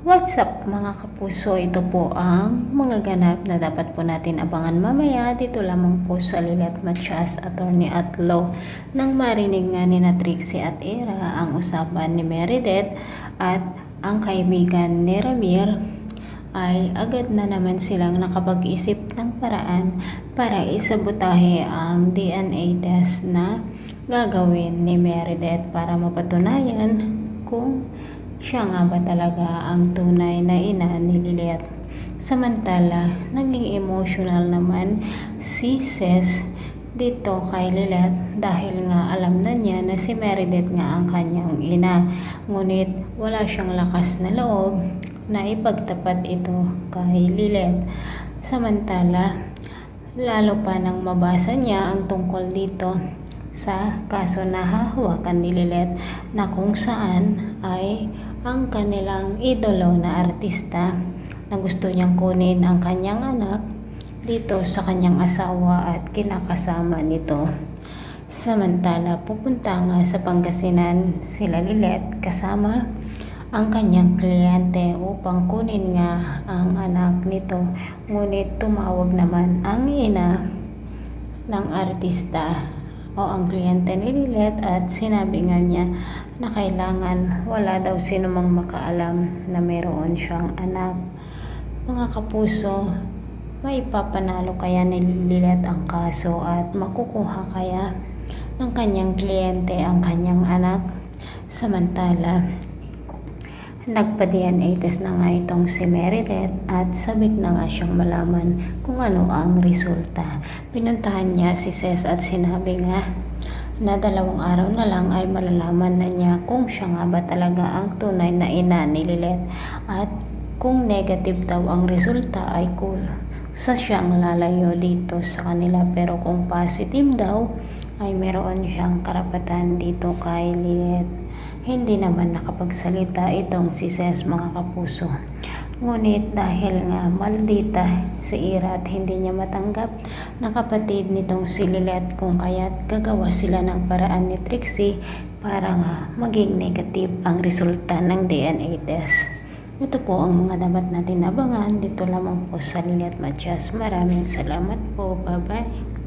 What's up mga kapuso? Ito po ang mga ganap na dapat po natin abangan mamaya. Dito lamang po sa Lilet Matias, Attorney at Law. Nang marinig nga ni na Trixie at Era ang usapan ni Meredith at ang kaibigan ni Ramir ay agad na naman silang nakapag-isip ng paraan para isabotahe ang DNA test na gagawin ni Meredith para mapatunayan kung siya nga ba talaga ang tunay na ina ni Lilith. Samantala, naging emotional naman si Ces dito kay Lilith dahil nga alam na niya na si Meredith nga ang kanyang ina. Ngunit wala siyang lakas na loob na ipagtapat ito kay Lilith. Samantala, lalo pa nang mabasa niya ang tungkol dito sa kaso na hahawakan ni Lilith na kung saan ay ang kanilang idolo na artista na gusto niyang kunin ang kanyang anak dito sa kanyang asawa at kinakasama nito. Samantala, pupunta nga sa Pangasinan sila Lilith kasama ang kanyang kliyente upang kunin nga ang anak nito. Ngunit tumawag naman ang ina ng artista o ang kliyente ni Lilith at sinabi nga niya na kailangan wala daw sino mang makaalam na meron siyang anak. Mga kapuso, maipapanalo kaya ni Lilith ang kaso at makukuha kaya ng kanyang kliyente ang kanyang anak. Samantala, Nagpa-DNA na nga itong si Meredith at sabik na nga siyang malaman kung ano ang resulta. Pinuntahan niya si Ces at sinabi nga na dalawang araw na lang ay malalaman na niya kung siya nga ba talaga ang tunay na ina ni Lilith at kung negative daw ang resulta ay cool sa siyang lalayo dito sa kanila pero kung positive daw ay meron siyang karapatan dito kay Lilith. Hindi naman nakapagsalita itong si Ces mga kapuso. Ngunit dahil nga maldita si Ira at hindi niya matanggap na kapatid nitong si Lilith kung kaya't gagawa sila ng paraan ni Trixie para nga maging negative ang resulta ng DNA test. Ito po ang mga dapat natin abangan dito lamang po sa Lilith Matias. Maraming salamat po. Bye-bye.